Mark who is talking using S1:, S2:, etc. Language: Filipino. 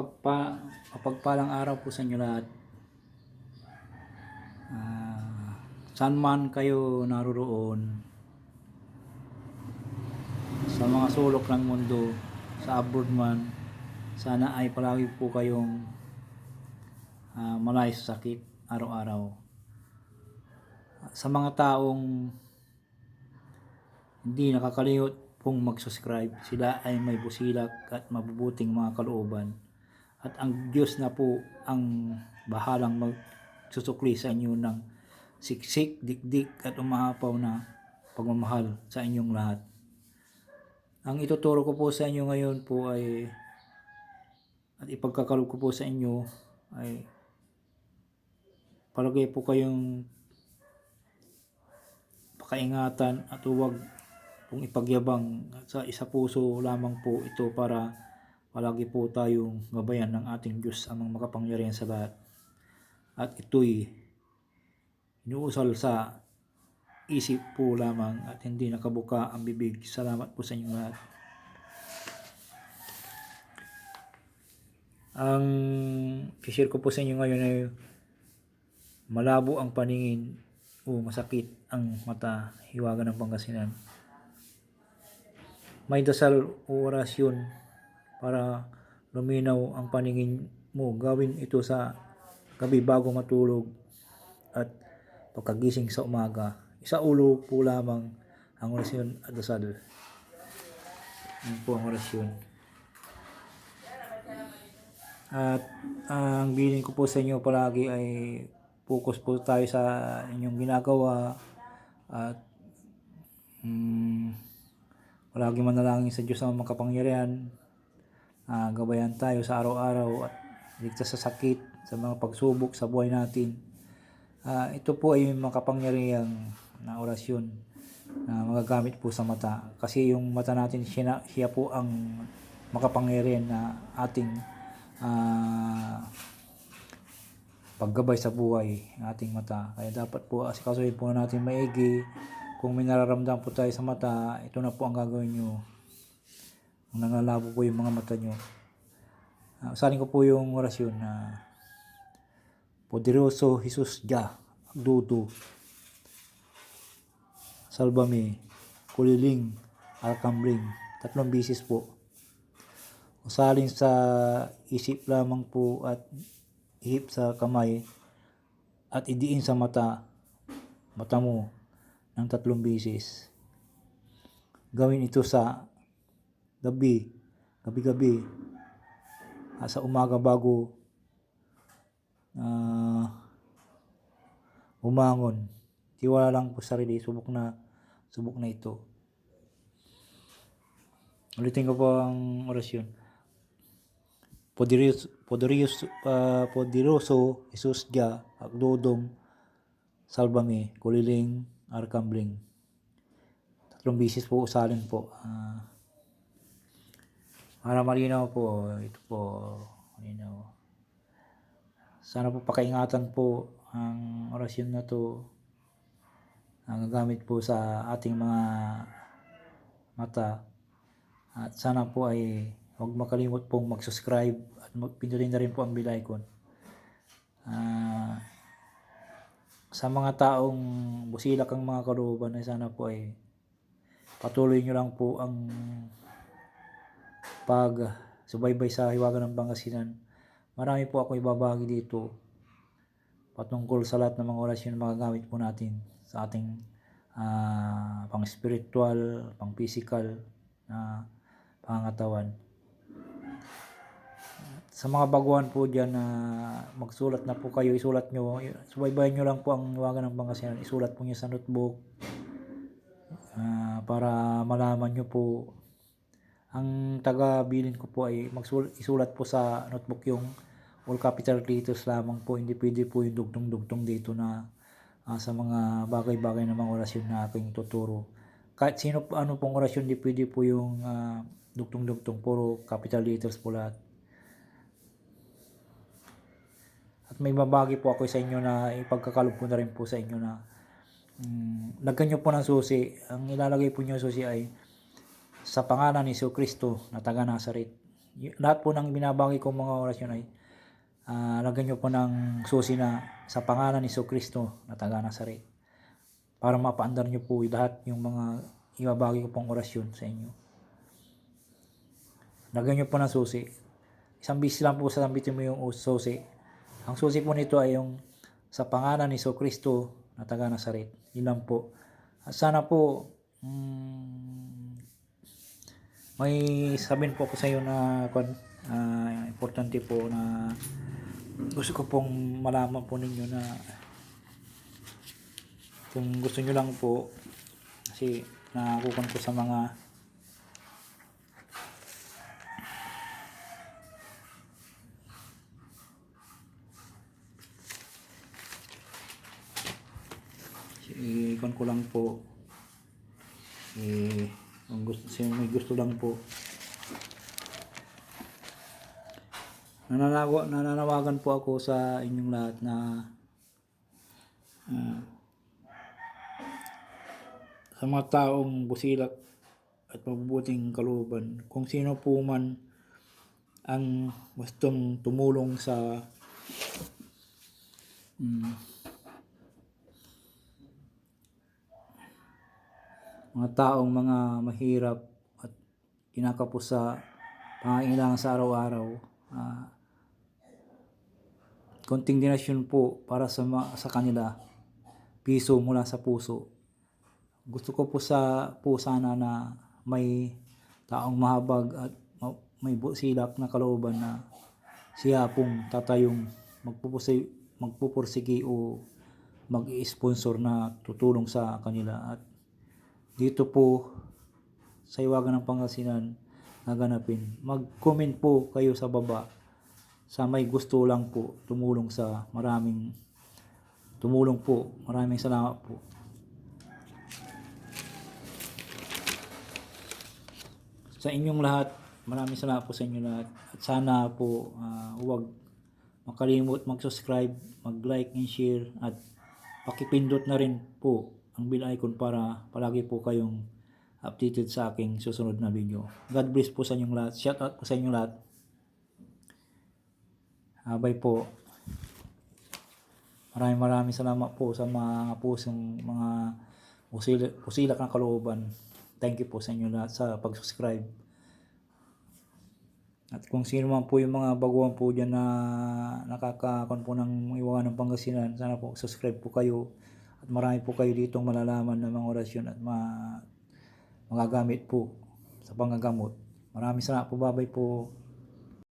S1: Mapagpa, mapagpalang araw po sa inyo lahat. Ah, saan man kayo naroroon, sa mga sulok ng mundo, sa abroad man, sana ay palagi po kayong ah, malay sa sakit araw-araw. Sa mga taong hindi nakakalimot pong mag-subscribe, sila ay may busilak at mabubuting mga kalooban. At ang Diyos na po ang bahalang magsusukli sa inyo ng siksik, dikdik at umahapaw na pagmamahal sa inyong lahat. Ang ituturo ko po sa inyo ngayon po ay at ipagkakalob ko po sa inyo ay palagay po kayong pakaingatan at huwag pong ipagyabang sa isa puso lamang po ito para palagi po tayong gabayan ng ating Diyos ang mga makapangyarihan sa lahat. At ito'y inuusal sa isip po lamang at hindi nakabuka ang bibig. Salamat po sa inyong lahat. Ang share ko po sa inyo ngayon ay malabo ang paningin o masakit ang mata, hiwaga ng Pangasinan. May dasal o orasyon para luminaw ang paningin mo. Gawin ito sa gabi bago matulog at pagkagising sa umaga. Isa ulo po lamang ang orasyon at dasal. Yan po ang orasyon. At ang bilin ko po sa inyo palagi ay focus po tayo sa inyong ginagawa at mm, palagi manalangin sa Diyos na makapangyarihan Ah, gabayan tayo sa araw-araw at ligtas sa sakit, sa mga pagsubok sa buhay natin. Ah, ito po ay makapangyarihang na orasyon na magagamit po sa mata. Kasi yung mata natin, siya, siya po ang makapangyarihan na ating ah, paggabay sa buhay ng ating mata. Kaya dapat po asikasuhin po natin maigi. Kung may nararamdaman po tayo sa mata, ito na po ang gagawin nyo nangalabo po yung mga mata nyo. Uh, usahin ko po yung orasyon na Poderoso Jesus Dia, Dudu, Salvame, Kuliling, Alcambring, tatlong bisis po. Usalin sa isip lamang po at ihip sa kamay at idiin sa mata, mata mo ng tatlong bisis. Gawin ito sa gabi, gabi-gabi, ah, sa umaga bago ah, umangon. Tiwala lang po sa sarili, subok na, subok na ito. Ulitin ko po ang orasyon. Poderoso, poderoso, ah, poderoso Jesus Dia, Agdodong, Salvame, Kuliling, Arkambling. Tatlong bisis po usalin po. Ah, para malinaw po, ito po, malinaw. Sana po pakaingatan po ang orasyon na to ang gagamit po sa ating mga mata. At sana po ay huwag makalimot pong mag-subscribe at pindutin na rin po ang bell icon. Ah, sa mga taong busilak ang mga kalooban ay sana po ay patuloy nyo lang po ang pag subaybay sa hiwaga ng Pangasinan. Marami po ako ibabagi dito patungkol sa lahat ng mga orasyon na magagamit po natin sa ating ah, pang spiritual, pang physical na pangangatawan. Sa mga baguhan po dyan na magsulat na po kayo, isulat nyo, subaybayan nyo lang po ang hiwaga ng Pangasinan, isulat po nyo sa notebook ah, para malaman nyo po ang taga-bilin ko po ay magsulat, isulat po sa notebook yung all capital letters lamang po. Hindi pwede po yung dugtong-dugtong dito na ah, sa mga bagay-bagay na mga orasyon na aking tuturo. Kahit sino ano pong orasyon, hindi pwede po yung ah, dugtong-dugtong. Puro capital letters po lahat. At may babagi po ako sa inyo na ipagkakalob ko na rin po sa inyo na mm, lagyan nyo po ng susi. Ang ilalagay po nyo susi ay sa pangalan ni Kristo na taga Nazaret. lahat po ng binabagi kong mga orasyon ay ah, lagyan nyo po ng susi na sa pangalan ni Kristo na taga Nazaret para mapaandar nyo po lahat yung mga ibabagi ko pong orasyon sa inyo. Lagyan nyo po ng susi. Isang bis lang po sa sambitin mo yung susi. Ang susi po nito ay yung sa pangalan ni Kristo na taga Nazaret. Lang po. Sana po mm, may sabihin po ako sa iyo na ah, importante po na gusto ko pong malaman po ninyo na kung gusto nyo lang po kasi nakakukon ko sa mga ikon ko lang po. Eh kung gusto sino may gusto lang po. Nananawa, nananawagan po ako sa inyong lahat na ah, sa mga taong busilak at mabubuting kalooban. Kung sino po man ang gustong tumulong sa mm, mga taong mga mahirap at kinakapos sa pangailangan sa araw-araw. ah, konting donasyon po para sa, sa kanila. Piso mula sa puso. Gusto ko po sa po sana na may taong mahabag at ma- may busilak na kalooban na siya pong tatayong magpupusi, magpupursigi o mag-sponsor na tutulong sa kanila at dito po sa Iwagan ng Pangasinan naganapin. Mag-comment po kayo sa baba sa may gusto lang po tumulong sa maraming tumulong po. Maraming salamat po. Sa inyong lahat, maraming salamat po sa inyo lahat. At sana po ah, huwag makalimot mag-subscribe, mag-like and share at pakipindot na rin po ang bell icon para palagi po kayong updated sa aking susunod na video. God bless po sa inyong lahat. Shout out po sa inyong lahat. Habay po. Maraming maraming salamat po sa mga pusong mga usilak, usilak ng kalooban. Thank you po sa inyo lahat sa pag-subscribe. At kung sino man po yung mga baguhan po dyan na nakakakon po ng iwanan ng Pangasinan, sana po subscribe po kayo. Marami po kayo ditong malalaman ng mga orasyon at ma magagamit po sa panggagamot. Maraming salamat po, babay po.